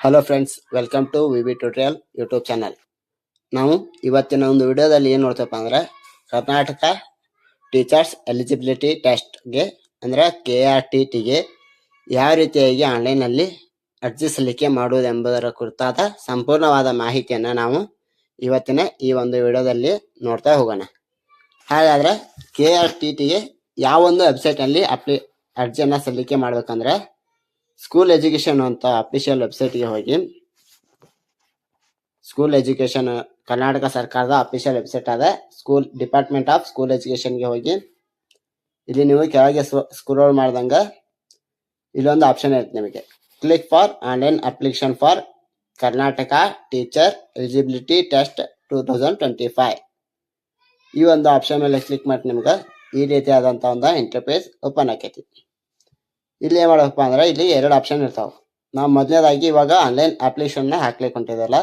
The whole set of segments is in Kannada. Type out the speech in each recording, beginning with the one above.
Hello friends welcome to V B tutorial YouTube channel ನಾವು ಇವತ್ತಿನ ಒಂದು ವಿಡಿಯೋದಲ್ಲಿ ಏನು ನೋಡ್ತೇವಪ್ಪ ಅಂದ್ರೆ ಕರ್ನಾಟಕ ಟೀಚರ್ಸ್ ಎಲಿಜಿಬಿಲಿಟಿ ಟೆಸ್ಟ್ಗೆ ಅಂದರೆ ಕೆ ಆರ್ ಟಿ ಟಿಗೆ ಯಾವ ರೀತಿಯಾಗಿ ಆನ್ಲೈನಲ್ಲಿ ಅರ್ಜಿ ಸಲ್ಲಿಕೆ ಮಾಡುವುದೆಂಬುದರ ಕುರಿತಾದ ಸಂಪೂರ್ಣವಾದ ಮಾಹಿತಿಯನ್ನು ನಾವು ಇವತ್ತಿನ ಈ ಒಂದು ವಿಡಿಯೋದಲ್ಲಿ ನೋಡ್ತಾ ಹೋಗೋಣ. ಹಾಗಾದ್ರೆ ಕೆ ಆರ್ ಟಿ ಟಿಗೆ ಯಾವೊಂದು ವೆಬ್ಸೈಟಲ್ಲಿ ಅಪ್ಲಿ ಅರ್ಜಿಯನ್ನು ಸಲ್ಲಿಕೆ ಮಾಡ್ಬೇಕಂದ್ರೆ ಸ್ಕೂಲ್ ಎಜುಕೇಶನ್ ಅಂತ ಅಫಿಷಿಯಲ್ ವೆಬ್ಸೈಟ್ಗೆ ಹೋಗಿ ಸ್ಕೂಲ್ ಎಜುಕೇಶನ್ ಕರ್ನಾಟಕ ಸರ್ಕಾರದ ಅಫಿಷಿಯಲ್ ವೆಬ್ಸೈಟ್ ಅದ ಸ್ಕೂಲ್ ಡಿಪಾರ್ಟ್ಮೆಂಟ್ ಆಫ್ ಸ್ಕೂಲ್ ಎಜುಕೇಶನ್ಗೆ ಹೋಗಿ, ಇಲ್ಲಿ ನೀವು ಕೆಳಗೆ ಸ್ಕ್ರೋಲ್ ಮಾಡ್ದಂಗ ಇಲ್ಲೊಂದು ಆಪ್ಷನ್ ಇರುತ್ತೆ ನಿಮಗೆ. Click for online application for Karnataka teacher eligibility test two thousand twenty five ಈ ಒಂದು ಆಪ್ಷನ್ ಮೇಲೆ ಕ್ಲಿಕ್ ಮಾಡಿ ನಿಮ್ಗೆ. ಈ ರೀತಿಯಾದಂಥ ಒಂದು ಇಂಟರ್ಫೇಸ್ ಓಪನ್ ಆಕೈತಿ. ಇಲ್ಲಿ ಏನ್ ಮಾಡಬೇಕಪ್ಪ ಅಂದ್ರೆ ಇಲ್ಲಿ ಎರಡು ಆಪ್ಷನ್ ಇರ್ತಾವ. ನಾವು ಮೊದಲನೇದಾಗಿ ಇವಾಗ ಆನ್ಲೈನ್ ಅಪ್ಲಿಕೇಶನ್ ಹಾಕ್ಲಿಕ್ಕೆ ಹೊಂಟಿದಲ್ಲ,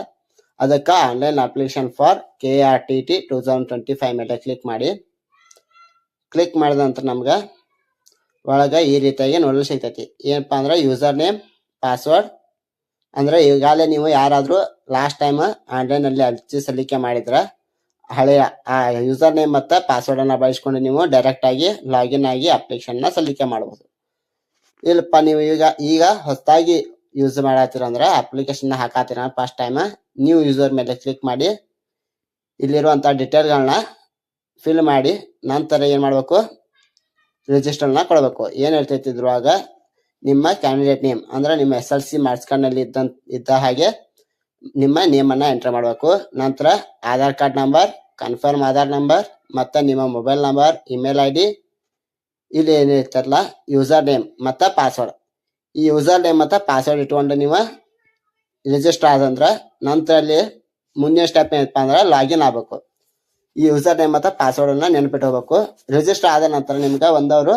ಅದಕ್ಕೆ online application for K R T T two thousand twenty five ಮೇಲೆ ಕ್ಲಿಕ್ ಮಾಡಿ. ಕ್ಲಿಕ್ ಮಾಡಿದ ನಂತರ ನಮ್ಗೆ ಒಳಗೆ ಈ ರೀತಿಯಾಗಿ ನೋಡಲು ಸಿಗ್ತೈತಿ. ಏನಪ್ಪ ಅಂದ್ರೆ ಯೂಸರ್ ನೇಮ್ ಪಾಸ್ವರ್ಡ್ ಅಂದ್ರೆ ಈಗಾಗಲೇ ನೀವು ಯಾರಾದರೂ ಲಾಸ್ಟ್ ಟೈಮ್ ಆನ್ಲೈನಲ್ಲಿ ಅರ್ಜಿ ಸಲ್ಲಿಕೆ ಮಾಡಿದ್ರೆ ಹಳೆಯ ಆ ಯೂಸರ್ ನೇಮ್ ಮತ್ತು ಪಾಸ್ವರ್ಡನ್ನು ಬಳಸ್ಕೊಂಡು ನೀವು ಡೈರೆಕ್ಟ್ ಆಗಿ ಲಾಗಿನ್ ಆಗಿ ಅಪ್ಲಿಕೇಶನ್ನ ಸಲ್ಲಿಕೆ ಮಾಡಬಹುದು ಇಲ್ಲಪ್ಪ, ನೀವು ಈಗ ಈಗ ಹೊಸದಾಗಿ ಯೂಸ್ ಮಾಡತ್ತೀರ ಅಂದ್ರೆ ಅಪ್ಲಿಕೇಶನ್ ಹಾಕತ್ತೀರ ಫಸ್ಟ್ ಟೈಮ್ ನ್ಯೂ ಯೂಸರ್ ಮೇಲೆ ಕ್ಲಿಕ್ ಮಾಡಿ ಇಲ್ಲಿರುವಂಥ ಡೀಟೇಲ್ಗಳನ್ನ ಫಿಲ್ ಮಾಡಿ, ನಂತರ ಏನು ಮಾಡಬೇಕು? ರಿಜಿಸ್ಟರ್ನ ಕೊಡಬೇಕು. ಏನು ಹೇಳ್ತೈತಿ ಇದ್ರೊಳಗ, ನಿಮ್ಮ ಕ್ಯಾಂಡಿಡೇಟ್ ನೇಮ್ ಅಂದ್ರೆ ನಿಮ್ಮ ಎಸ್ ಎಲ್ ಸಿ ಮಾರ್ಕ್ಸ್ ಕಾರ್ಡ್ನಲ್ಲಿ ಇದ್ದಂತ, ಇದ್ದ ಹಾಗೆ ನಿಮ್ಮ ನೇಮನ್ನು ಎಂಟರ್ ಮಾಡಬೇಕು. ನಂತರ Aadhaar card number confirm Aadhaar number ಮತ್ತು ನಿಮ್ಮ mobile number email I D ಇಲ್ಲಿ ಏನಿರ್ತಲ್ಲ ಯೂಸರ್ ನೇಮ್ ಮತ್ತು ಪಾಸ್ವರ್ಡ್ ಈ ಯೂಸರ್ ನೇಮ್ ಮತ್ತು ಪಾಸ್ವರ್ಡ್ ಇಟ್ಕೊಂಡು ನೀವು ರಿಜಿಸ್ಟರ್ ಆದಂದ್ರೆ ನಂತರ ಅಲ್ಲಿ ಮುಂದಿನ ಸ್ಟೆಪ್ ಏನಪ್ಪ ಅಂದ್ರೆ ಲಾಗಿನ್ ಆಗಬೇಕು. ಈ ಯೂಸರ್ ನೇಮ್ ಮತ್ತು ಅನ್ನ ಹೋಗ್ಬೇಕು. ರಿಜಿಸ್ಟರ್ ಆದ ನಂತರ ನಿಮ್ಗೆ ಒಂದವರು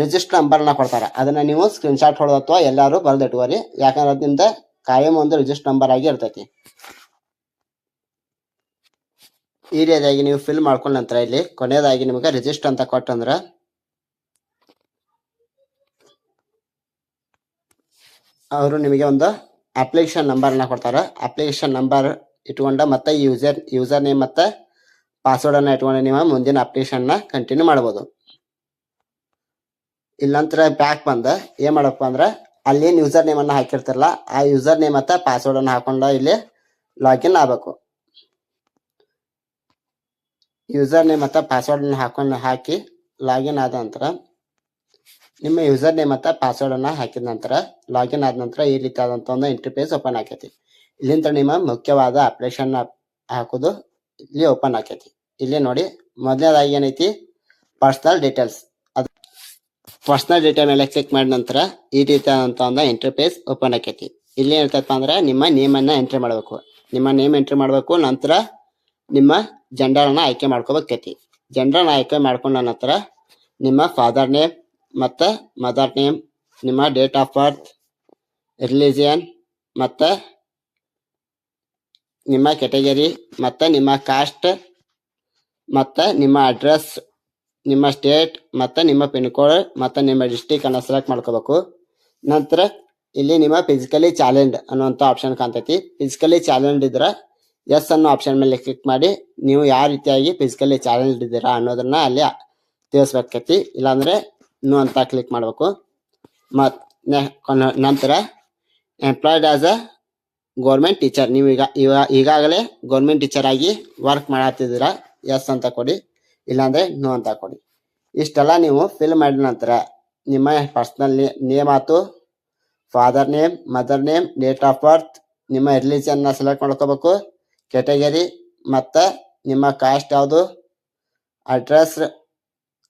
ರಿಜಿಸ್ಟರ್ ನಂಬರ್ನ ಕೊಡ್ತಾರೆ. ಅದನ್ನ ನೀವು ಸ್ಕ್ರೀನ್ಶಾಟ್ ಹೊಡೆದು ಅಥವಾ ಎಲ್ಲರೂ ಬರೆದಿಟ್ಕೋರಿ ಯಾಕಂದ್ರೆ ಅದರಿಂದ ಕಾಯಂ ಒಂದು ರಿಜಿಸ್ಟರ್ ನಂಬರ್ ಆಗಿ ಇರ್ತೈತಿ. ರೀತಿಯಾಗಿ ನೀವು ಫಿಲ್ ಮಾಡ್ಕೊಂಡ ನಂತರ ಇಲ್ಲಿ ಕೊನೆಯದಾಗಿ ನಿಮಗೆ ರಿಜಿಸ್ಟರ್ ಅಂತ ಕೊಟ್ಟಂದ್ರ ಅವರು ನಿಮಗೆ ಒಂದು ಅಪ್ಲಿಕೇಶನ್ ನಂಬರ್ನ ಕೊಡ್ತಾರೆ. ಅಪ್ಲಿಕೇಶನ್ ನಂಬರ್ ಇಟ್ಕೊಂಡ ಮತ್ತೆ ಯೂಸರ್ ಯೂಸರ್ ನೇಮ್ ಮತ್ತೆ ಪಾಸ್ವರ್ಡ್ ಅನ್ನ ಇಟ್ಕೊಂಡು ನೀವು ಮುಂದಿನ ಅಪ್ಲಿಕೇಶನ್ನ ಕಂಟಿನ್ಯೂ ಮಾಡ್ಬೋದು. ಇಲ್ಲಂತರ ಬ್ಯಾಕ್ ಬಂದ ಏನ್ ಮಾಡಪ್ಪ ಅಂದ್ರ ಅಲ್ಲಿ ಯೂಸರ್ ನೇಮ್ ಅನ್ನ ಹಾಕಿರ್ತಾರಲ್ಲ, ಆ ಯೂಸರ್ ನೇಮ್ ಮತ್ತೆ ಪಾಸ್ವರ್ಡ್ ಅನ್ನ ಹಾಕೊಂಡ ಇಲ್ಲಿ ಲಾಗಿನ್ ಆಗ್ಬೇಕು. ಯೂಸರ್ ನೇಮ್ ಮತ್ತು ಪಾಸ್ವರ್ಡ್ ಅನ್ನ ಹಾಕೊಂಡು ಹಾಕಿ ಲಾಗಿನ್ ಆದ ನಂತರ, ನಿಮ್ಮ ಯೂಸರ್ ನೇಮ್ ಮತ್ತು ಪಾಸ್ವರ್ಡ್ ಅನ್ನ ಹಾಕಿದ ನಂತರ ಲಾಗಿನ್ ಆದ ನಂತರ ಈ ರೀತಿ ಆದಂಥ ಒಂದು ಇಂಟರ್ಫೇಸ್ ಓಪನ್ ಆಕೈತಿ. ಇಲ್ಲಿಂದ ನಿಮ್ಮ ಮುಖ್ಯವಾದ ಅಪ್ಲಿಕೇಶನ್ ಹಾಕೋದು ಇಲ್ಲಿ ಓಪನ್ ಆಕೈತಿ. ಇಲ್ಲಿ ನೋಡಿ, ಮೊದಲನೇದಾಗಿ ಏನೈತಿ? ಪರ್ಸನಲ್ ಡೀಟೇಲ್ಸ್ ಅದು ಪರ್ಸನಲ್ ಡೀಟೇಲ್ ಮೇಲೆ ಕ್ಲಿಕ್ ಮಾಡಿದ ನಂತರ ಈ ರೀತಿ ಆದಂಥ ಒಂದು ಇಂಟರ್ಫೇಸ್ ಓಪನ್ ಆಕೈತಿ. ಇಲ್ಲಿ ಏನಿರ್ತೈತಪ್ಪ ಅಂದ್ರೆ, ನಿಮ್ಮ ನೇಮನ್ನು ಎಂಟ್ರಿ ಮಾಡಬೇಕು. ನಿಮ್ಮ ನೇಮ್ ಎಂಟ್ರಿ ಮಾಡಬೇಕು, ನಂತರ ನಿಮ್ಮ ಜೆಂಡರ್ನ ಆಯ್ಕೆ ಮಾಡ್ಕೋಬೇಕೈತಿ ಜೆಂಡರ್ನ ಆಯ್ಕೆ ಮಾಡ್ಕೊಂಡ ನಂತರ ನಿಮ್ಮ ಫಾದರ್ ನೇಮ್ ಮತ್ತು ಮದರ್ ನೇಮ್ ನಿಮ್ಮ ಡೇಟ್ ಆಫ್ ಬರ್ತ್ ರಿಲಿಜಿಯನ್ ಮತ್ತು ನಿಮ್ಮ ಕೆಟಗರಿ ಮತ್ತು ನಿಮ್ಮ ಕಾಸ್ಟ್ ಮತ್ತು ನಿಮ್ಮ ಅಡ್ರೆಸ್ ನಿಮ್ಮ ಸ್ಟೇಟ್ ಮತ್ತು ನಿಮ್ಮ ಪಿನ್ ಕೋಡ್ ಮತ್ತು ನಿಮ್ಮ ಡಿಸ್ಟಿಕ್ ಅನ್ನು ಸೆಲೆಕ್ಟ್ ಮಾಡ್ಕೋಬೇಕು. ನಂತರ ಇಲ್ಲಿ ನಿಮ್ಮ ಫಿಸಿಕಲಿ ಚಾಲೆಂಜ್ ಅನ್ನುವಂಥ ಆಪ್ಷನ್ ಕಾಣ್ತೈತಿ. ಫಿಸಿಕಲಿ ಚಾಲೆಂಜ್ ಇದ್ರೆ ಎಸ್ ಅನ್ನೋ ಆಪ್ಷನ್ ಮೇಲೆ ಕ್ಲಿಕ್ ಮಾಡಿ, ನೀವು ಯಾವ ರೀತಿಯಾಗಿ ಫಿಸಿಕಲಿ ಚಾಲೆಂಜ್ ಇದ್ದೀರಾ ಅನ್ನೋದನ್ನ ಅಲ್ಲಿ ತಿಳಿಸ್ಬೇಕೈತಿ. ಇಲ್ಲಾಂದ್ರೆ ನೋ ಅಂತ ಕ್ಲಿಕ್ ಮಾಡಬೇಕು. ಮತ್ ನಂತರ employed as a government teacher ನೀವು ಈಗ ಇವಾಗ ಈಗಾಗಲೇ ಗೌರ್ಮೆಂಟ್ ಟೀಚರ್ ಆಗಿ ವರ್ಕ್ ಮಾಡತ್ತಿದ್ದೀರಾ ಎಸ್ ಅಂತ ಕೊಡಿ, ಇಲ್ಲಾಂದ್ರೆ ನೋ ಅಂತ ಕೊಡಿ. ಇಷ್ಟೆಲ್ಲ ನೀವು ಫಿಲ್ ಮಾಡಿದ ನಂತರ ನಿಮ್ಮ ಪರ್ಸನಲ್ ನೇಮ್ ಆತು father name mother name date of birth ನಿಮ್ಮ ರಿಲಿಜನ್ನ ಸೆಲೆಕ್ಟ್ ಮಾಡ್ಕೋಬೇಕು. ಕೆಟಗರಿ ಮತ್ತು ನಿಮ್ಮ ಕಾಸ್ಟ್ ಯಾವುದು? Address,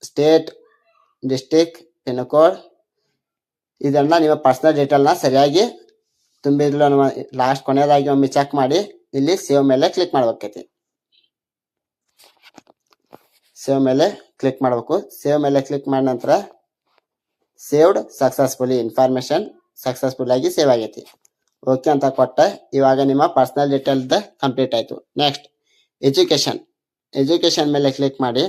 state district pin code. ಇದನ್ನ ನಿಮ್ಮ ಪರ್ಸನಲ್ ಡೀಟೇಲ್ನ ಸರಿಯಾಗಿ ತುಂಬಿದ್ಲು ಲಾಸ್ಟ್ ಕೊನೆಯದಾಗಿ ಒಮ್ಮೆ ಚೆಕ್ ಮಾಡಿ. ಇಲ್ಲಿ ಸೇವ್ ಮೇಲೆ ಕ್ಲಿಕ್ ಮಾಡ್ಬೇಕೈತಿ. ಸೇವ್ ಮೇಲೆ ಕ್ಲಿಕ್ ಮಾಡಬೇಕು. ಸೇವ್ ಮೇಲೆ ಕ್ಲಿಕ್ ಮಾಡಿದ ನಂತರ ಸೇವ್ಡ್ ಸಕ್ಸಸ್ಫುಲಿ ಇನ್ಫಾರ್ಮೇಶನ್ ಸಕ್ಸಸ್ಫುಲ್ ಆಗಿ ಸೇವ್ ಆಗೈತಿ. ಓಕೆ ಅಂತ ಕೊಟ್ಟೆ. ಇವಾಗ ನಿಮ್ಮ ಪರ್ಸನಲ್ ಡೀಟೇಲ್ ಕಂಪ್ಲೀಟ್ ಆಯ್ತು. ನೆಕ್ಸ್ಟ್ ಎಜುಕೇಶನ್ ಎಜುಕೇಶನ್ ಮೇಲೆ ಕ್ಲಿಕ್ ಮಾಡಿ.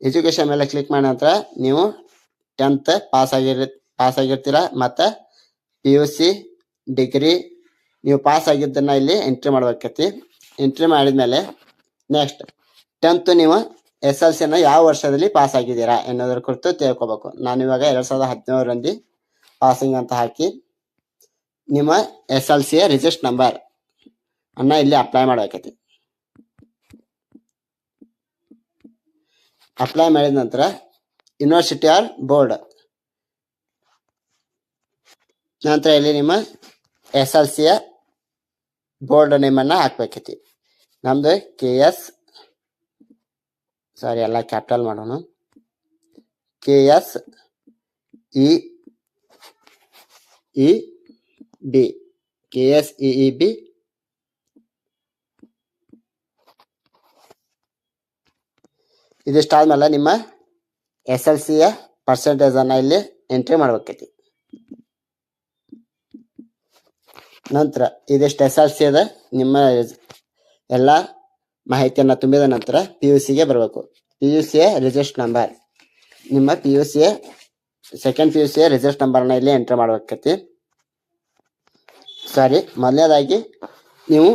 ಎಜುಕೇಶನ್ ಮೇಲೆ ಕ್ಲಿಕ್ ಮಾಡಿ ನಂತರ ನೀವು ಟೆಂತ್ ಪಾಸ್ ಆಗಿರ್ ಪಾಸ್ ಆಗಿರ್ತೀರ? ಮತ್ತು ಪಿ ಯು ಸಿ ಡಿಗ್ರಿ ನೀವು ಪಾಸ್ ಆಗಿದ್ದನ್ನ ಇಲ್ಲಿ ಎಂಟ್ರಿ ಮಾಡ್ಬೇಕೈತಿ ಎಂಟ್ರಿ ಮಾಡಿದ್ಮೇಲೆ ನೆಕ್ಸ್ಟ್ ಟೆಂತ್ ನೀವು ಎಸ್ ಎಲ್ ಸಿನ ಯಾವ ವರ್ಷದಲ್ಲಿ ಪಾಸ್ ಆಗಿದ್ದೀರಾ ಎನ್ನುವುದರ ಕುರಿತು ತಿಳ್ಕೊಬೇಕು. ನಾನು ಇವಾಗ ಎರಡು ಸಾವಿರದ ಹದಿನೇಳರಲ್ಲಿ ಪಾಸಿಂಗ್ ಅಂತ ಹಾಕಿ. ನಿಮ್ಮ S L C register number ಅನ್ನ ಇಲ್ಲಿ ಅಪ್ಲೈ ಮಾಡ್ಬೇಕೈತಿ ಅಪ್ಲೈ ಮಾಡಿದ ನಂತರ ಯೂನಿವರ್ಸಿಟಿ ಆರ್ ಬೋರ್ಡ್ ನಂತರ ಇಲ್ಲಿ ನಿಮ್ಮ ಎಸ್ ಎಲ್ ಸಿಯ ಬೋರ್ಡ್ ನೇಮನ್ನು ಹಾಕ್ಬೇಕೈತಿ. ನಮ್ದು ಕೆ ಎಸ್ ಸಾರಿ ಎಲ್ಲ ಕ್ಯಾಪಿಟಲ್ ಮಾಡೋಣ. K S E E B ಇದಿಷ್ಟಾದ್ಮೇಲೆ ನಿಮ್ಮ ಎಸ್ ಎಲ್ ಸಿಯ ಪರ್ಸೆಂಟೇಜ್ ಅನ್ನ ಇಲ್ಲಿ ಎಂಟ್ರಿ ಮಾಡ್ಬೇಕೈತಿ. ನಂತರ ಇದಿಷ್ಟು ಎಸ್ ಎಲ್ ಸಿ ಅದ? ನಿಮ್ಮ ಎಲ್ಲ ಮಾಹಿತಿಯನ್ನು ತುಂಬಿದ ನಂತರ ಪಿ ಯು ಸಿಗೆ ಬರಬೇಕು. ಪಿ ಯು ಸಿಯ ರಿಜಿಸ್ಟ್ ನಂಬರ್ ನಿಮ್ಮ ಪಿ ಯು ಸಿಯ ಸೆಕೆಂಡ್ ಪಿ ಯು ಸಿಯ ರಿಜಿಸ್ಟ್ ನಂಬರ್ನ ಇಲ್ಲಿ ಎಂಟ್ರಿ ಮಾಡ್ಬೇಕೈತಿ. ಸಾರಿ ಮೊದಲನೇದಾಗಿ ನೀವು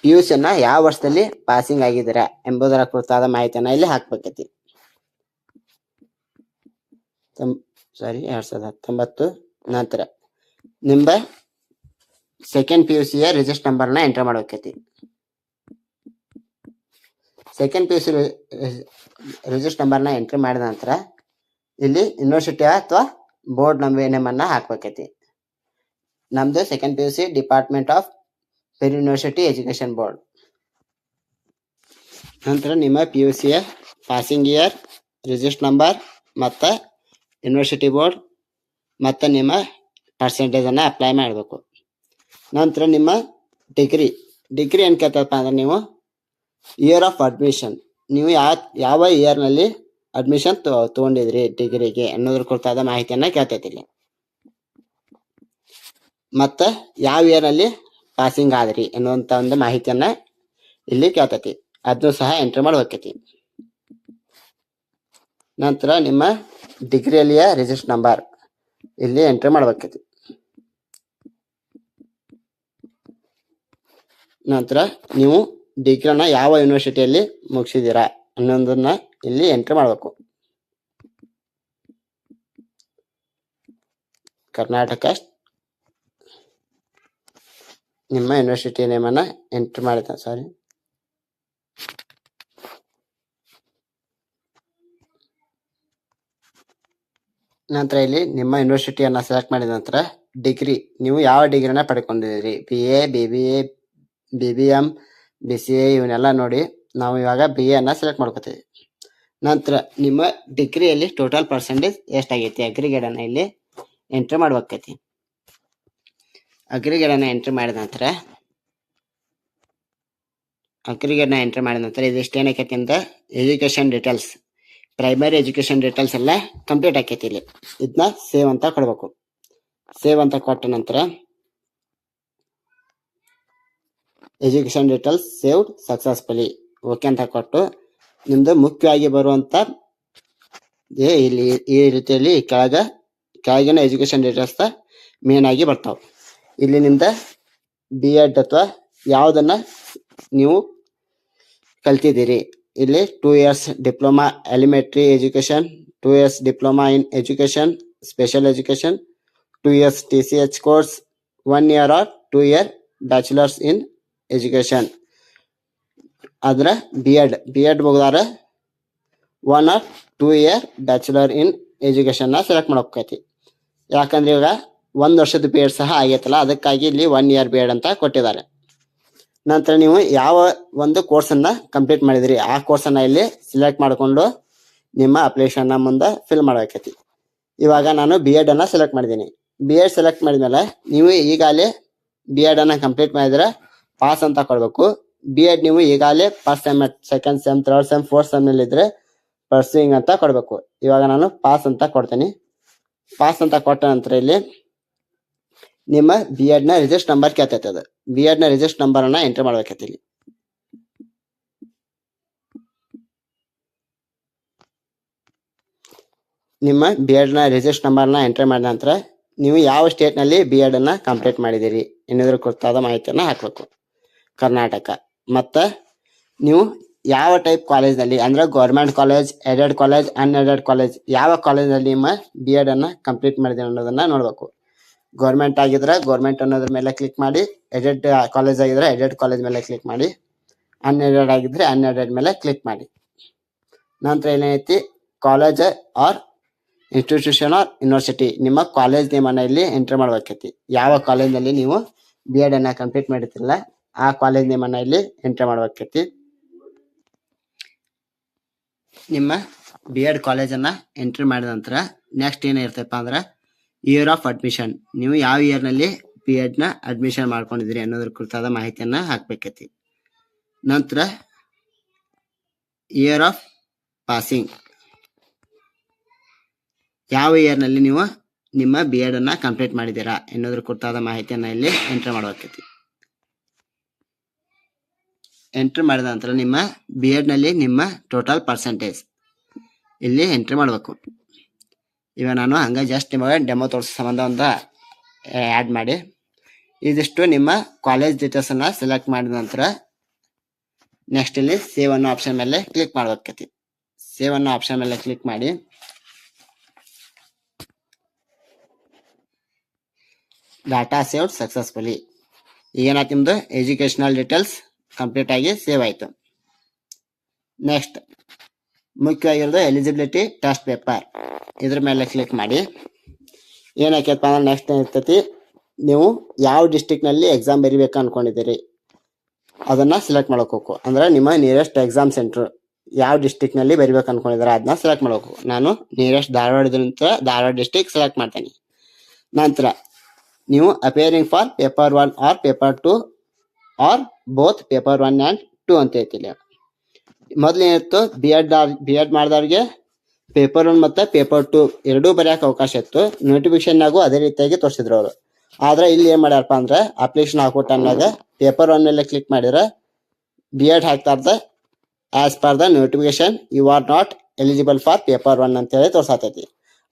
ಪಿ ಯು ಸಿಯನ್ನ ಯಾವ ವರ್ಷದಲ್ಲಿ ಪಾಸಿಂಗ್ ಆಗಿದ್ದೀರಾ ಎಂಬುದರ ಕುರಿತಾದ ಮಾಹಿತಿಯನ್ನ ಇಲ್ಲಿ ಹಾಕ್ಬೇಕೈತಿ. ಸಾರಿ ಎರಡ್ ಸಾವಿರದ ಹತ್ತೊಂಬತ್ತು ನಂತರ ನಿಮ್ಮ ಸೆಕೆಂಡ್ ಪಿ ಯು ಸಿಯ ರಿಜಿಸ್ಟರ್ ನಂಬರ್ನ enter ಮಾಡ್ಬೇಕೈತಿ. Second P U C register ನಂಬರ್ನ ಎಂಟ್ರಿ ಮಾಡಿದ ನಂತರ ಇಲ್ಲಿ ಯೂನಿವರ್ಸಿಟಿ ಅಥವಾ ಬೋರ್ಡ್ ನಂಬರ್ ಅನ್ನ ಹಾಕ್ಬೇಕೈತಿ. ನಮ್ದು second P U C department of pre university education board ನಂತರ ನಿಮ್ಮ ಪಿ ಯು ಸಿಯ ಪಾಸಿಂಗ್ ಇಯರ್ ರಿಜಿಸ್ಟ್ ನಂಬರ್ ಮತ್ತು ಯೂನಿವರ್ಸಿಟಿ ಬೋರ್ಡ್ ಮತ್ತು ನಿಮ್ಮ ಪರ್ಸೆಂಟೇಜನ್ನು ಅಪ್ಲೈ ಮಾಡಬೇಕು. ನಂತರ ನಿಮ್ಮ ಡಿಗ್ರಿ ಡಿಗ್ರಿ ಏನು ಕೇಳ್ತಪ್ಪ ಅಂದ್ರೆ ನೀವು ಇಯರ್ ಆಫ್ ಅಡ್ಮಿಷನ್ ನೀವು ಯಾವ ಯಾವ ಇಯರ್ನಲ್ಲಿ ಅಡ್ಮಿಷನ್ ತೊಗೊಂಡಿದ್ರಿ ಡಿಗ್ರಿಗೆ ಅನ್ನೋದ್ರ ಕುರಿತಾದ ಮಾಹಿತಿಯನ್ನು ಕೇಳ್ತೈತಿ ಇಲ್ಲಿ. ಮತ್ತು ಯಾವ ಇಯರಲ್ಲಿ ಪಾಸಿಂಗ್ ಆದ್ರಿ ಅನ್ನುವಂಥ ಒಂದು ಮಾಹಿತಿಯನ್ನು ಇಲ್ಲಿ ಕೇಳ್ತೈತಿ. ಅದನ್ನು ಸಹ ಎಂಟ್ರಿ ಮಾಡ್ಬೇಕೈತಿ ನಂತರ ನಿಮ್ಮ ಡಿಗ್ರಿಯಲ್ಲಿಯ ರಿಜಿಸ್ಟರ್ ನಂಬರ್ ಇಲ್ಲಿ ಎಂಟ್ರಿ ಮಾಡ್ಬೇಕೈತಿ ನಂತರ ನೀವು ಡಿಗ್ರಿನ ಯಾವ ಯೂನಿವರ್ಸಿಟಿಯಲ್ಲಿ ಮುಗಿಸಿದ್ದೀರಾ ಅನ್ನೋದನ್ನ ಇಲ್ಲಿ ಎಂಟ್ರಿ ಮಾಡಬೇಕು. ಕರ್ನಾಟಕ ನಿಮ್ಮ ಯೂನಿವರ್ಸಿಟಿ ನೇಮನ್ನ ಎಂಟ್ರಿ ಮಾಡಿದ ಸಾರಿ ನಂತರ ಇಲ್ಲಿ ನಿಮ್ಮ ಯೂನಿವರ್ಸಿಟಿಯನ್ನ ಸೆಲೆಕ್ಟ್ ಮಾಡಿದ ನಂತರ ಡಿಗ್ರಿ ನೀವು ಯಾವ ಡಿಗ್ರಿನ ಪಡ್ಕೊಂಡಿದ್ದೀರಿ? B A B B A B B M B C A ಇವನ್ನೆಲ್ಲ ನೋಡಿ ನಾವು ಇವಾಗ ಬಿ ಅನ್ನ ಸೆಲೆಕ್ಟ್ ಮಾಡ್ಕೋತೀವಿ. ನಂತರ ನಿಮ್ಮ ಡಿಗ್ರಿಯಲ್ಲಿ ಟೋಟಲ್ ಪರ್ಸೆಂಟೇಜ್ ಎಷ್ಟಾಗೈತಿ? ಅಗ್ರಿಗೇಡನ್ನ ಇಲ್ಲಿ ಎಂಟ್ರಿ ಮಾಡ್ಬೇಕೈತಿ ಅಗ್ರಿಗೇಡನ್ನ ಎಂಟ್ರಿ ಮಾಡಿದ ನಂತರ ಅಗ್ರಿಗೇಡ್ನ ಎಂಟ್ರಿ ಮಾಡಿದ ನಂತರ ಇದಿಷ್ಟು ಏನಾಕೈತಿ ಅಂದ್ರೆ education details primary education details ಎಲ್ಲ ಕಂಪ್ಲೀಟ್ ಆಕೈತಿ ಇಲ್ಲಿ. ಇದನ್ನ ಸೇವ್ ಅಂತ ಕೊಡಬೇಕು. ಸೇವ್ ಅಂತ ಕೊಟ್ಟ ನಂತರ education details saved successfully okay ಅಂತ ಕೊಟ್ಟು, ನಿಮ್ದು ಮುಖ್ಯವಾಗಿ ಬರುವಂತ ಏ ಇಲ್ಲಿ ಈ ರೀತಿಯಲ್ಲಿ ಕೆಳಗ, ಕೆಳಗಿನ ಎಜುಕೇಷನ್ ಡೀಟೇಲ್ಸ್ ಮೇನ್ ಆಗಿ ಬರ್ತಾವ. ಇಲ್ಲಿ ನಿಮ್ದ ಬಿ ಎಡ್ ಅಥವಾ ಯಾವುದನ್ನ ನೀವು ಕಲ್ತಿದ್ದೀರಿ. ಇಲ್ಲಿ two years diploma elementary education two years diploma in education special education two years T C H course one year or two year bachelors in education ಆದ್ರೆ B Ed B Ed ಮುಗ್ದಾರ one or two year bachelor in ಎಜುಕೇಶನ್ನ select ಮಾಡ್ಬೇಕೈತಿ ಯಾಕಂದ್ರೆ ಇವಾಗ ಒಂದು ವರ್ಷದ ಬಿ ಎಡ್ ಸಹ ಆಗೈತಲ್ಲ, ಅದಕ್ಕಾಗಿ ಇಲ್ಲಿ ಒನ್ ಇಯರ್ ಬಿ ಎಡ್ ಅಂತ ಕೊಟ್ಟಿದ್ದಾರೆ. ನಂತರ ನೀವು ಯಾವ ಒಂದು ಕೋರ್ಸನ್ನ ಕಂಪ್ಲೀಟ್ ಮಾಡಿದಿರಿ, ಆ ಕೋರ್ಸನ್ನ ಇಲ್ಲಿ ಸಿಲೆಕ್ಟ್ ಮಾಡಿಕೊಂಡು ನಿಮ್ಮ ಅಪ್ಲಿಕೇಶನ್ ಮುಂದೆ ಫಿಲ್ ಮಾಡಬೇಕೈತಿ. ಇವಾಗ ನಾನು ಬಿ ಎಡ್ ಅನ್ನ ಸೆಲೆಕ್ಟ್ ಮಾಡಿದ್ದೀನಿ. ಬಿ ಎಡ್ ಸೆಲೆಕ್ಟ್ ಮಾಡಿದ್ಮೇಲೆ ನೀವು ಈಗಾಗಲೇ ಬಿ ಎಡ್ ಅನ್ನ ಕಂಪ್ಲೀಟ್ ಮಾಡಿದ್ರೆ ಪಾಸ್ ಅಂತ ಕೊಡ್ಬೇಕು. ಬಿ ಎಡ್ ನೀವು ಈಗಾಗಲೇ first sem second sem third sem fourth sem ಇದ್ರೆ ಪರ್ಸೂಯಿಂಗ್ ಅಂತ ಕೊಡ್ಬೇಕು. ಇವಾಗ ನಾನು ಪಾಸ್ ಅಂತ ಕೊಡ್ತೀನಿ. ಪಾಸ್ ಅಂತ ಕೊಟ್ಟ ನಂತರ ಇಲ್ಲಿ ನಿಮ್ಮ ಬಿ ಎಡ್ನ ರಿಜಿಸ್ಟರ್ ನಂಬರ್ ಕೇಳ್ತೈತೆ ಅದು ಬಿ ಎಡ್ನ ರಿಜಿಸ್ಟ್ ನಂಬರ್ ಅನ್ನ ಎಂಟ್ರಿ ಮಾಡ್ಬೇಕೈತಿ ಇಲ್ಲಿ. ನಿಮ್ಮ ಬಿ ಎಡ್ನ ರಿಜಿಸ್ಟರ್ ನಂಬರ್ನ ಎಂಟ್ರಿ ಮಾಡಿದ ನಂತರ ನೀವು ಯಾವ ಸ್ಟೇಟ್ನಲ್ಲಿ ಬಿ ಎಡನ್ನು ಕಂಪ್ಲೀಟ್ ಮಾಡಿದಿರಿ ಎನ್ನುವುದರ ಕುರಿತಾದ ಮಾಹಿತಿಯನ್ನು ಹಾಕ್ಬೇಕು. ಕರ್ನಾಟಕ. ಮತ್ತ ನೀವು ಯಾವ ಟೈಪ್ ಕಾಲೇಜ್ನಲ್ಲಿ ಅಂದ್ರೆ government college aided college unaided college ಯಾವ ಕಾಲೇಜಲ್ಲಿ ನಿಮ್ಮ ಬಿ ಎಡನ್ನು ಕಂಪ್ಲೀಟ್ ಮಾಡಿದೆ ಅನ್ನೋದನ್ನ ನೋಡಬೇಕು. ಗೌರ್ಮೆಂಟ್ ಆಗಿದ್ರೆ ಗೌರ್ಮೆಂಟ್ ಅನ್ನೋದ್ರ ಮೇಲೆ ಕ್ಲಿಕ್ ಮಾಡಿ ಎಡೆಡ್ ಕಾಲೇಜ್ ಆಗಿದ್ರೆ ಎಡೆಡ್ ಕಾಲೇಜ್ ಮೇಲೆ ಕ್ಲಿಕ್ ಮಾಡಿ ಅನ್ಎಡೆಡ್ ಆಗಿದ್ರೆ ಅನ್ಎಡೆಡ್ ಮೇಲೆ ಕ್ಲಿಕ್ ಮಾಡಿ. ನಂತರ ಏನೈತಿ? College or institution or university ನಿಮ್ಮ ಕಾಲೇಜ್ ನೇಮನ್ನ ಇಲ್ಲಿ ಎಂಟ್ರಿ ಮಾಡ್ಬೇಕೈತಿ. ಯಾವ ಕಾಲೇಜ್ನಲ್ಲಿ ನೀವು ಬಿ ಎಡ್ ಅನ್ನ ಕಂಪ್ಲೀಟ್ ಮಾಡಿರ್ತಿಲ್ಲ ಆ ಕಾಲೇಜ್ ನೇಮನ್ನ ಇಲ್ಲಿ ಎಂಟ್ರಿ ಮಾಡ್ಬೇಕೈತಿ. ನಿಮ್ಮ ಬಿ ಎಡ್ ಕಾಲೇಜನ್ನು ಎಂಟ್ರಿ ಮಾಡಿದ ನಂತರ ನೆಕ್ಸ್ಟ್ ಏನಿರ್ತಪ್ಪ ಅಂದ್ರೆ ಇಯರ್ ಆಫ್ ಅಡ್ಮಿಷನ್ ನೀವು ಯಾವ ಇಯರ್ನಲ್ಲಿ ಬಿ ಎಡ್ನ ಅಡ್ಮಿಷನ್ ಮಾಡ್ಕೊಂಡಿದ್ದೀರಿ ಅನ್ನೋದ್ರ ಕುರಿತಾದ ಮಾಹಿತಿಯನ್ನು ಹಾಕ್ಬೇಕೈತಿ ನಂತರ ಇಯರ್ ಆಫ್ ಪಾಸಿಂಗ್ ಯಾವ ಇಯರ್ನಲ್ಲಿ ನೀವು ನಿಮ್ಮ ಬಿ ಎಡನ್ನು ಕಂಪ್ಲೀಟ್ ಮಾಡಿದ್ದೀರಾ ಎನ್ನುವುದ್ರ ಕುರಿತಾದ ಮಾಹಿತಿಯನ್ನು ಇಲ್ಲಿ ಎಂಟ್ರ್ ಮಾಡಬೇಕೈತಿ ಎಂಟ್ರಿ ಮಾಡಿದ ನಂತರ ನಿಮ್ಮ ಬಿ ಎಡ್ನಲ್ಲಿ ನಿಮ್ಮ ಟೋಟಲ್ ಪರ್ಸೆಂಟೇಜ್ ಇಲ್ಲಿ ಎಂಟ್ರಿ ಮಾಡಬೇಕು. ಇವಾಗ ನಾನು ಹಂಗೆ ಜಸ್ಟ್ ನಿಮಗೆ ಡೆಮೋ ತೋರಿಸೋ ಸಂಬಂಧ ಒಂದು ಆ್ಯಡ್ ಮಾಡಿ. ಇದಿಷ್ಟು ನಿಮ್ಮ ಕಾಲೇಜ್ ಡೀಟೇಲ್ಸನ್ನು ಸೆಲೆಕ್ಟ್ ಮಾಡಿದ ನಂತರ ನೆಕ್ಸ್ಟ್ ಇಲ್ಲಿ ಸೇವ್ ಅನ್ನೋ ಆಪ್ಷನ್ ಮೇಲೆ ಕ್ಲಿಕ್ ಮಾಡ್ಬೇಕತಿ. ಸೇವ್ ಅನ್ನೋ ಆಪ್ಷನ್ ಮೇಲೆ ಕ್ಲಿಕ್ ಮಾಡಿ. ಡಾಟಾ ಸೇವ್ ಸಕ್ಸಸ್ಫುಲಿ ಈಗೇನಾಯ್ತು ನಿಮ್ಮದು ಎಜುಕೇಶನಲ್ ಡೀಟೇಲ್ಸ್ ಕಂಪ್ಲೀಟ್ ಆಗಿ ಸೇವ್ ಆಯಿತು. ನೆಕ್ಸ್ಟ್ ಮುಖ್ಯವಾಗಿರೋದು ಎಲಿಜಿಬಿಲಿಟಿ ಟೆಸ್ಟ್ ಪೇಪರ್ ಇದ್ರ ಮೇಲೆ ಕ್ಲಿಕ್ ಮಾಡಿ. ಏನಾಕೈತಪ್ಪ ಅಂದ್ರೆ ನೆಕ್ಸ್ಟ್ ಏನಿರ್ತೈತಿ ನೀವು ಯಾವ ಡಿಸ್ಟಿಕ್ನಲ್ಲಿ ಎಕ್ಸಾಮ್ ಬರಿಬೇಕು ಅನ್ಕೊಂಡಿದ್ದೀರಿ? ಅದನ್ನ ಸೆಲೆಕ್ಟ್ ಮಾಡ್ಕೋಕು. ಅಂದ್ರೆ ನಿಮ್ಮ ನಿಯರೆಸ್ಟ್ ಎಕ್ಸಾಮ್ ಸೆಂಟರ್ ಯಾವ ಡಿಸ್ಟಿಕ್ನಲ್ಲಿ ಬರಿಬೇಕು ಅನ್ಕೊಂಡಿದ್ದಾರೆ ಅದನ್ನ ಸೆಲೆಕ್ಟ್ ಮಾಡ್ಬೇಕು ನಾನು ನಿಯರೆಸ್ಟ್ ಧಾರವಾಡದಿಂದ ಧಾರವಾಡ ಡಿಸ್ಟಿಕ್ ಸೆಲೆಕ್ಟ್ ಮಾಡ್ತೀನಿ. ನಂತರ ನೀವು appearing for paper one or paper two or both paper one and two ಅಂತ ಹೇಳ್ತೀನಿ ಮೊದಲೇನಿತ್ತು ಬಿ ಎಡ್ ಬಿ ಎಡ್ ಮಾಡಿದವ್ರಿಗೆ ಪೇಪರ್ ಒನ್ ಮತ್ತು ಪೇಪರ್ ಟು ಎರಡೂ ಬರೆಯೋಕೆ ಅವಕಾಶ ಇತ್ತು. ನೋಟಿಫಿಕೇಶನ್ನಾಗೂ ಅದೇ ರೀತಿಯಾಗಿ ತೋರಿಸಿದ್ರು ಅವರು. ಆದ್ರೆ ಇಲ್ಲಿ ಏನು ಮಾಡ್ಯಾರಪ್ಪ ಅಂದ್ರೆ ಅಪ್ಲಿಕೇಶನ್ ಹಾಕೋ ಟೈಮ್ನಾಗ ಪೇಪರ್ ಒನ್ ಮೇಲೆ ಕ್ಲಿಕ್ ಮಾಡಿದ್ರೆ B Ed ಹಾಕ್ತಾರ್ದ as per the notification you are not eligible for paper one ಅಂತೇಳಿ ತೋರ್ಸಾತೈತಿ.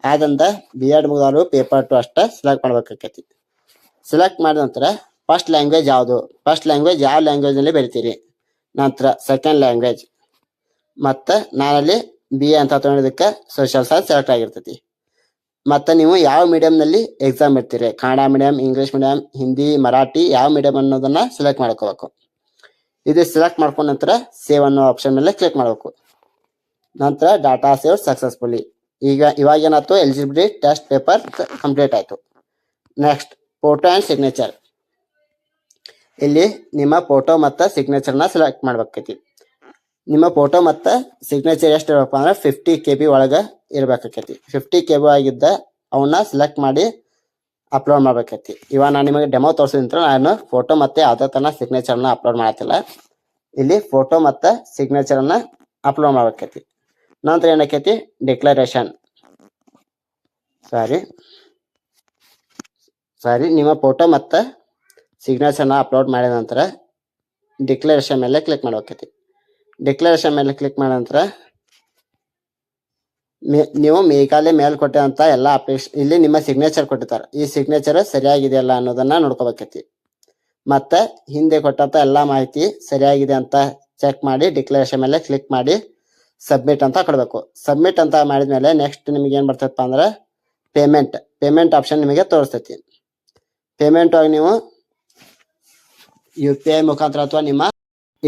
ಆದಂತ ಬಿ ಎಡ್ ಮುಗಿದವರು ಪೇಪರ್ ಟು ಅಷ್ಟೇ ಸೆಲೆಕ್ಟ್ ಮಾಡ್ಬೇಕಾಕೈತಿ. ಸೆಲೆಕ್ಟ್ ಮಾಡಿದ ನಂತರ ಫಸ್ಟ್ ಲ್ಯಾಂಗ್ವೇಜ್ ಯಾವುದು? ಫಸ್ಟ್ ಲ್ಯಾಂಗ್ವೇಜ್ ಯಾವ ಲ್ಯಾಂಗ್ವೇಜ್ನಲ್ಲಿ ಬರಿತೀರಿ? ನಂತರ ಸೆಕೆಂಡ್ ಲ್ಯಾಂಗ್ವೇಜ್ ಮತ್ತು ನಾನಲ್ಲಿ ಬಿ ಎ ಅಂತ ತೊಗೊಂಡಿದ್ದಕ್ಕೆ ಸೋಷಿಯಲ್ ಸೈನ್ಸ್ ಸೆಲೆಕ್ಟ್ ಆಗಿರ್ತೈತಿ. ಮತ್ತು ನೀವು ಯಾವ ಮೀಡಿಯಂನಲ್ಲಿ ಎಕ್ಸಾಮ್ ಇರ್ತೀರಿ Kannada medium English medium Hindi Marathi ಯಾವ ಮೀಡಿಯಂ ಅನ್ನೋದನ್ನ ಸೆಲೆಕ್ಟ್ ಮಾಡ್ಕೋಬೇಕು. ಇದು ಸೆಲೆಕ್ಟ್ ಮಾಡ್ಕೊಂಡ ನಂತರ ಸೇವ್ ಅನ್ನೋ ಆಪ್ಷನ್ ಮೇಲೆ ಕ್ಲಿಕ್ ಮಾಡಬೇಕು. ನಂತರ ಡಾಟಾ ಸೇವ್ ಸಕ್ಸಸ್ಫುಲಿ ಈಗ ಇವಾಗ ಏನಾಯ್ತು? ಎಲಿಜಿಬಿಲಿಟಿ ಟೆಸ್ಟ್ ಪೇಪರ್ ಕಂಪ್ಲೀಟ್ ಆಯಿತು. ನೆಕ್ಸ್ಟ್ ಫೋಟೋ ಆ್ಯಂಡ್ ಸಿಗ್ನೇಚರ್ ಇಲ್ಲಿ ನಿಮ್ಮ ಫೋಟೋ ಮತ್ತು ಸಿಗ್ನೇಚರ್ನ ಸೆಲೆಕ್ಟ್ ಮಾಡ್ಬೇಕೈತಿ. ನಿಮ್ಮ ಫೋಟೋ ಮತ್ತು ಸಿಗ್ನೇಚರ್ ಎಷ್ಟು ಇರಬೇಕು ಅಂದ್ರೆ ಫಿಫ್ಟಿ ಕೆ ಬಿ ಒಳಗೆ ಇರ್ಬೇಕಾಕೈತಿ. ಫಿಫ್ಟಿ ಕೆ ಬಿ ಆಗಿದ್ದ ಅವನ್ನ ಸೆಲೆಕ್ಟ್ ಮಾಡಿ ಅಪ್ಲೋಡ್ ಮಾಡ್ಬೇಕೈತಿ ಇವಾಗ ನಾನು ನಿಮಗೆ ಡೆಮೋ ತೋರಿಸಿದ್ರೆ ನಾನು ಫೋಟೋ ಮತ್ತು ಯಾವುದೇ ಥರ ಸಿಗ್ನೇಚರ್ನ ಅಪ್ಲೋಡ್ ಮಾಡತ್ತಿಲ್ಲ ಇಲ್ಲಿ ಫೋಟೋ ಮತ್ತು ಸಿಗ್ನೇಚರನ್ನ ಅಪ್ಲೋಡ್ ಮಾಡ್ಬೇಕೈತಿ ನಂತರ ಏನಾಕೈತಿ? ಡಿಕ್ಲರೇಷನ್ ಸಾರಿ ಸಾರಿ ನಿಮ್ಮ ಫೋಟೋ ಮತ್ತು ಸಿಗ್ನೇಚರ್ನ ಅಪ್ಲೋಡ್ ಮಾಡಿದ ನಂತರ ಡಿಕ್ಲರೇಷನ್ ಮೇಲೆ ಕ್ಲಿಕ್ ಮಾಡ್ಬೇಕೈತಿ ಡಿಕ್ಲರೇಷನ್ ಮೇಲೆ ಕ್ಲಿಕ್ ಮಾಡಿದ ನಂತರ, ಮೇ- ನೀವು ಮೇಘಾಲಯ ಮೇಲ್ ಕೊಟ್ಟಂತ ಎಲ್ಲ ಅಪ್ಲಿಕೇಶನ್ ಇಲ್ಲಿ ನಿಮ್ಮ ಸಿಗ್ನೇಚರ್ ಕೊಟ್ಟಿರ್ತಾರೆ. ಈ ಸಿಗ್ನೇಚರ್ ಸರಿಯಾಗಿದೆಯಲ್ಲ ಅನ್ನೋದನ್ನ ನೋಡ್ಕೋಬೇಕೈತಿ. ಮತ್ತೆ ಹಿಂದೆ ಕೊಟ್ಟಂತ ಎಲ್ಲ ಮಾಹಿತಿ ಸರಿಯಾಗಿದೆ ಅಂತ ಚೆಕ್ ಮಾಡಿ ಡಿಕ್ಲರೇಷನ್ ಮೇಲೆ ಕ್ಲಿಕ್ ಮಾಡಿ ಸಬ್ಮಿಟ್ ಅಂತ ಕೊಡಬೇಕು. ಸಬ್ಮಿಟ್ ಅಂತ ಮಾಡಿದ್ಮೇಲೆ ನೆಕ್ಸ್ಟ್ ನಿಮಗೆ ಏನ್ ಬರ್ತೈತಪ್ಪ ಅಂದ್ರೆ ಪೇಮೆಂಟ್ ಪೇಮೆಂಟ್ ಆಪ್ಷನ್ ನಿಮಗೆ ತೋರಿಸ್ತೈತಿ. ಪೇಮೆಂಟ್ ಆಗಿ ನೀವು ಯು ಪಿ ಐ ಮುಖಾಂತರ ಅಥವಾ ನಿಮ್ಮ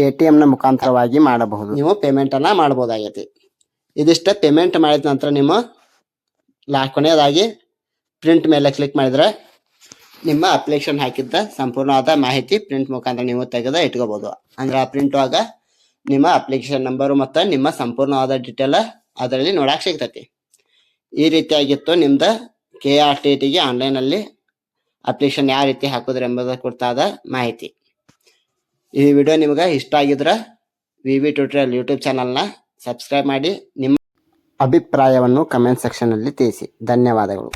ಎ ಟಿ ನ ಮುಖಾಂತರವಾಗಿ ಮಾಡಬಹುದು. ನೀವು ಪೇಮೆಂಟ್ ಅನ್ನ ಮಾಡಬಹುದಾಗೈತಿ ಇದಿಷ್ಟ ಪೇಮೆಂಟ್ ಮಾಡಿದ ನಂತರ ನಿಮ್ಮ ಲಾ ಕೊನೆಯದಾಗಿ ಪ್ರಿಂಟ್ ಮೇಲೆ ಕ್ಲಿಕ್ ಮಾಡಿದ್ರೆ ನಿಮ್ಮ ಅಪ್ಲಿಕೇಶನ್ ಹಾಕಿದ್ದ ಸಂಪೂರ್ಣವಾದ ಮಾಹಿತಿ ಪ್ರಿಂಟ್ ಮುಖಾಂತರ ನೀವು ತೆಗೆದು ಇಟ್ಕೋಬಹುದು ಅಂದ್ರೆ ಆ ಪ್ರಿಂಟ್ ಆಗ ನಿಮ್ಮ ಅಪ್ಲಿಕೇಶನ್ ನಂಬರು ಮತ್ತು ನಿಮ್ಮ ಸಂಪೂರ್ಣವಾದ ಡಿಟೇಲ್ ಅದರಲ್ಲಿ ನೋಡಕ್ ಸಿಗ್ತೈತಿ. ಈ ರೀತಿಯಾಗಿತ್ತು ನಿಮ್ದು ಕೆ ಆರ್ ಟಿ ಟಿಗೆ ಆನ್ಲೈನಲ್ಲಿ ಅಪ್ಲಿಕೇಶನ್ ಯಾವ ರೀತಿ ಹಾಕೋದ್ರಿ ಎಂಬುದರ ಕುರಿತಾದ ಮಾಹಿತಿ. ಈ ವಿಡಿಯೋ ನಿಮಗೆ ಇಷ್ಟ ಆಗಿದ್ರೆ ವಿ ವಿ ಟ್ಯೂಟೋರಿಯಲ್ ಯೂಟ್ಯೂಬ್ ಚಾನಲ್ನ ಸಬ್ಸ್ಕ್ರೈಬ್ ಮಾಡಿ ನಿಮ್ಮ ಅಭಿಪ್ರಾಯವನ್ನು ಕಮೆಂಟ್ ಸೆಕ್ಷನಲ್ಲಿ ತಿಳಿಸಿ. ಧನ್ಯವಾದಗಳು.